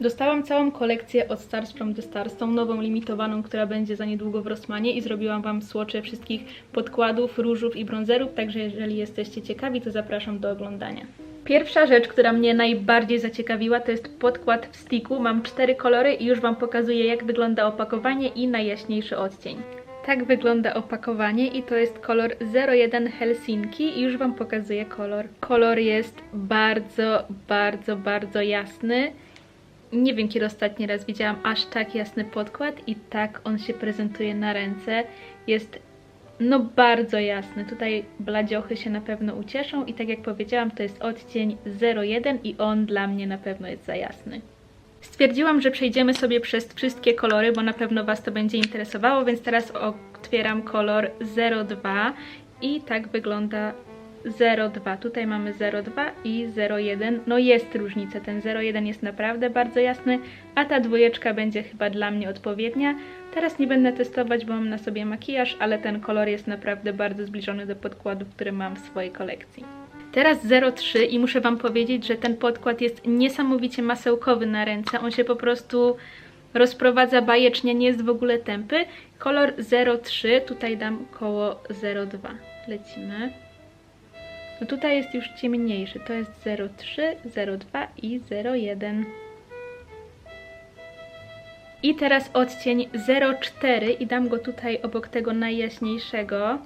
Dostałam całą kolekcję od Stars from the Stars, tą nową limitowaną, która będzie za niedługo w Rossmanie i zrobiłam Wam słocze wszystkich podkładów, różów i bronzerów, także jeżeli jesteście ciekawi, to zapraszam do oglądania. Pierwsza rzecz, która mnie najbardziej zaciekawiła, to jest podkład w sticku. Mam cztery kolory i już Wam pokazuję, jak wygląda opakowanie i najjaśniejszy odcień. Tak wygląda opakowanie i to jest kolor 01 Helsinki i już Wam pokazuję kolor. Kolor jest bardzo, bardzo, bardzo jasny. Nie wiem, kiedy ostatni raz widziałam aż tak jasny podkład i tak on się prezentuje na ręce. Jest no bardzo jasny. Tutaj bladziochy się na pewno ucieszą i tak jak powiedziałam, to jest odcień 01 i on dla mnie na pewno jest za jasny. Stwierdziłam, że przejdziemy sobie przez wszystkie kolory, bo na pewno Was to będzie interesowało, więc teraz otwieram kolor 02 i tak wygląda 02. Tutaj mamy 02 i 01. No jest różnica, ten 01 jest naprawdę bardzo jasny, a ta dwójeczka będzie chyba dla mnie odpowiednia. Teraz nie będę testować, bo mam na sobie makijaż, ale ten kolor jest naprawdę bardzo zbliżony do podkładów, które mam w swojej kolekcji. Teraz 03 i muszę Wam powiedzieć, że ten podkład jest niesamowicie masełkowy na ręce. On się po prostu rozprowadza bajecznie, nie jest w ogóle tępy. Kolor 03, tutaj dam koło 02. Lecimy. No tutaj jest już ciemniejszy, to jest 03, 02 i 01. I teraz odcień 04 i dam go tutaj obok tego najjaśniejszego.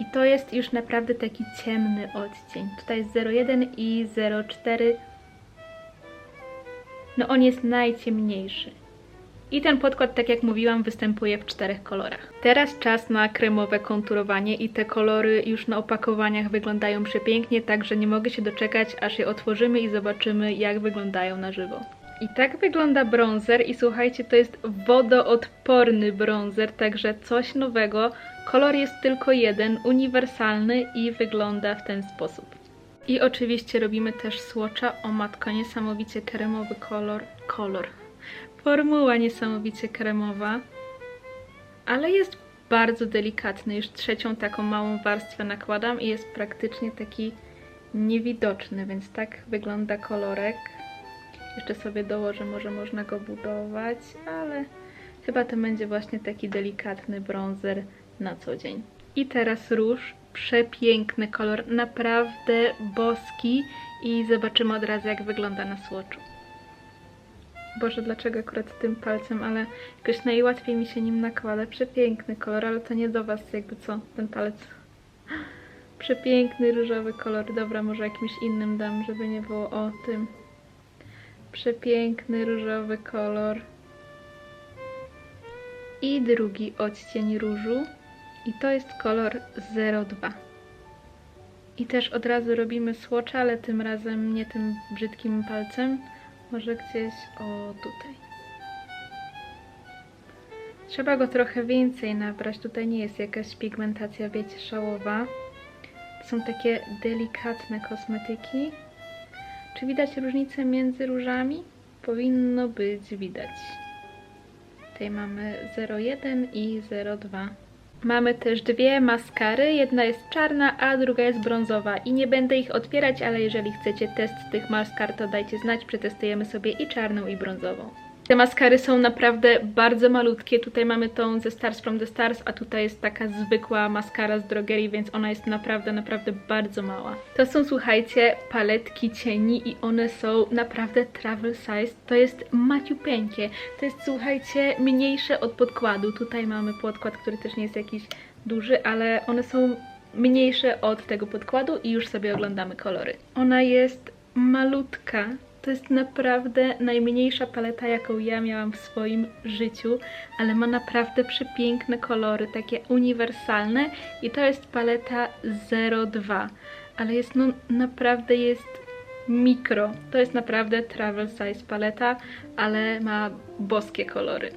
I to jest już naprawdę taki ciemny odcień. Tutaj jest 01 i 04. No on jest najciemniejszy. I ten podkład, tak jak mówiłam, występuje w czterech kolorach. Teraz czas na kremowe konturowanie i te kolory już na opakowaniach wyglądają przepięknie, także nie mogę się doczekać, aż je otworzymy i zobaczymy, jak wyglądają na żywo. I tak wygląda bronzer i słuchajcie, to jest wodoodporny bronzer, także coś nowego. Kolor jest tylko jeden, uniwersalny i wygląda w ten sposób. I oczywiście robimy też swatcha. O matko, niesamowicie kremowy kolor. Kolor. Formuła niesamowicie kremowa, ale jest bardzo delikatny. Już trzecią taką małą warstwę nakładam i jest praktycznie taki niewidoczny, więc tak wygląda kolorek. Jeszcze sobie dołożę, może można go budować, ale chyba to będzie właśnie taki delikatny bronzer na co dzień. I teraz róż. Przepiękny kolor, naprawdę boski i zobaczymy od razu jak wygląda na słoczu. Boże, dlaczego akurat tym palcem, ale jakoś najłatwiej mi się nim nakłada. Przepiękny kolor, ale to nie do Was jakby co, ten palec. Przepiękny różowy kolor. Dobra, może jakimś innym dam, żeby nie było o tym. Przepiękny różowy kolor. I drugi odcień różu. I to jest kolor 02. I też od razu robimy swatcha, ale tym razem nie tym brzydkim palcem. Może gdzieś o tutaj. Trzeba go trochę więcej nabrać. Tutaj nie jest jakaś pigmentacja, wiecie, szałowa. Są takie delikatne kosmetyki. Czy widać różnicę między różami? Powinno być widać. Tutaj mamy 01 i 02. Mamy też dwie maskary, jedna jest czarna, a druga jest brązowa. I nie będę ich otwierać, ale jeżeli chcecie test tych maskar, to dajcie znać, przetestujemy sobie i czarną i brązową. Te maskary są naprawdę bardzo malutkie, tutaj mamy tą ze Stars from the Stars, a tutaj jest taka zwykła maskara z drogerii, więc ona jest naprawdę, naprawdę bardzo mała. To są, słuchajcie, paletki cieni i one są naprawdę travel size, to jest maciupeńkie, to jest, słuchajcie, mniejsze od podkładu. Tutaj mamy podkład, który też nie jest jakiś duży, ale one są mniejsze od tego podkładu i już sobie oglądamy kolory. Ona jest malutka, to jest naprawdę najmniejsza paleta, jaką ja miałam w swoim życiu, ale ma naprawdę przepiękne kolory, takie uniwersalne i to jest paleta 02, ale jest no naprawdę jest mikro. To jest naprawdę travel size paleta, ale ma boskie kolory.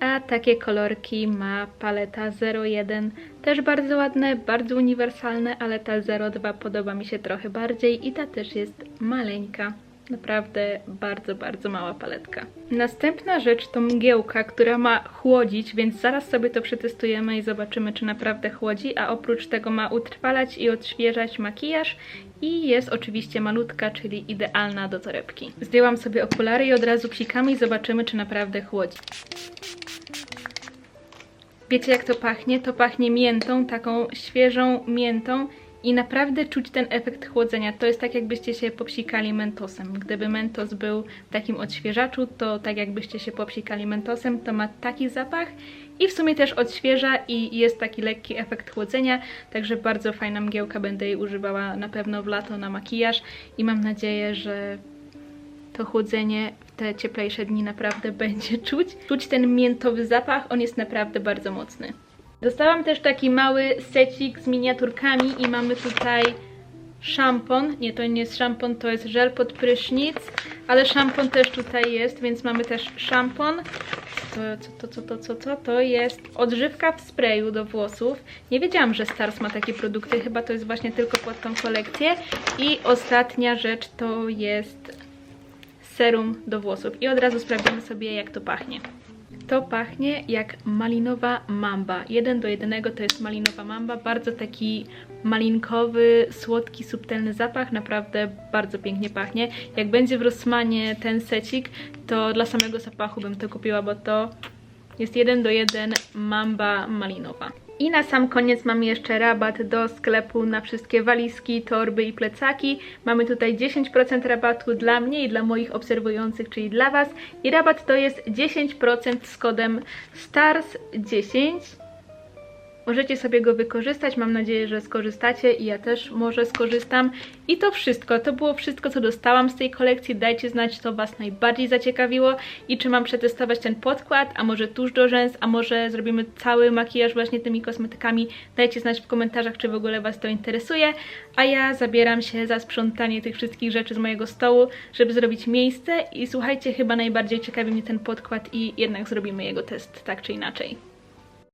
A takie kolorki ma paleta 01, też bardzo ładne, bardzo uniwersalne, ale ta 02 podoba mi się trochę bardziej i ta też jest maleńka. Naprawdę bardzo, bardzo mała paletka. Następna rzecz to mgiełka, która ma chłodzić, więc zaraz sobie to przetestujemy i zobaczymy, czy naprawdę chłodzi, a oprócz tego ma utrwalać i odświeżać makijaż i jest oczywiście malutka, czyli idealna do torebki. Zdjęłam sobie okulary i od razu psikamy i zobaczymy, czy naprawdę chłodzi. Wiecie jak to pachnie? To pachnie miętą, taką świeżą miętą i naprawdę czuć ten efekt chłodzenia. To jest tak jakbyście się popsikali mentosem. Gdyby mentos był w takim odświeżaczu, to tak jakbyście się popsikali mentosem, to ma taki zapach i w sumie też odświeża i jest taki lekki efekt chłodzenia, także bardzo fajna mgiełka, będę jej używała na pewno w lato na makijaż i mam nadzieję, że to chłodzenie w te cieplejsze dni naprawdę będzie czuć. Czuć ten miętowy zapach, on jest naprawdę bardzo mocny. Dostałam też taki mały secik z miniaturkami i mamy tutaj szampon. Nie, to nie jest szampon, to jest żel pod prysznic, ale szampon też tutaj jest, więc mamy też szampon. To, co to, co to, co to? To jest odżywka w sprayu do włosów. Nie wiedziałam, że Stars ma takie produkty, chyba to jest właśnie tylko pod tą kolekcję. I ostatnia rzecz to jest serum do włosów. I od razu sprawdzimy sobie, jak to pachnie. To pachnie jak malinowa mamba. Jeden do jednego to jest malinowa mamba. Bardzo taki malinkowy, słodki, subtelny zapach. Naprawdę bardzo pięknie pachnie. Jak będzie w Rossmanie ten secik, to dla samego zapachu bym to kupiła, bo to jest jeden do jeden mamba malinowa. I na sam koniec mamy jeszcze rabat do sklepu na wszystkie walizki, torby i plecaki. Mamy tutaj 10% rabatu dla mnie i dla moich obserwujących, czyli dla Was. I rabat to jest 10% z kodem STARS10. Możecie sobie go wykorzystać, mam nadzieję, że skorzystacie i ja też może skorzystam. I to wszystko, to było wszystko, co dostałam z tej kolekcji. Dajcie znać, co Was najbardziej zaciekawiło i czy mam przetestować ten podkład, a może tuż do rzęs, a może zrobimy cały makijaż właśnie tymi kosmetykami. Dajcie znać w komentarzach, czy w ogóle Was to interesuje. A ja zabieram się za sprzątanie tych wszystkich rzeczy z mojego stołu, żeby zrobić miejsce i słuchajcie, chyba najbardziej ciekawi mnie ten podkład i jednak zrobimy jego test tak czy inaczej.